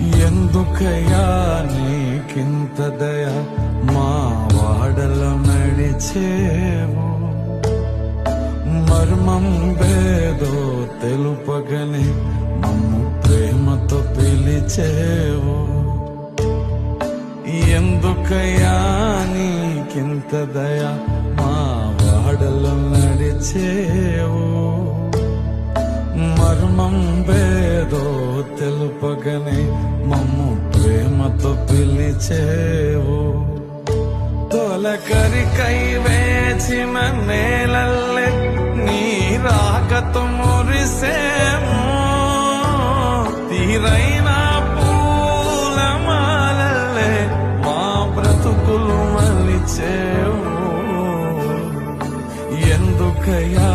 ఎందుకయ్యా నీకింత దయ? మా వాడల నడిచేవు. మర్మం భేదో తెలుపగని మమ్ము ప్రేమతో పిలిచేవు. ఎందుకయ్యా నీకింత దయ? మా వాడల నడిచేవు. మర్మం భేదో తెలుపగని మమ్ము ప్రేమతో పిలిచేవు. తొలకరి కై వేచిన నేలల్లే నీ రాకతో మురిసేము. తీరైన పూలమాలల్లే మా బ్రతుకులు మలిచేవు ఎందుకయ్యా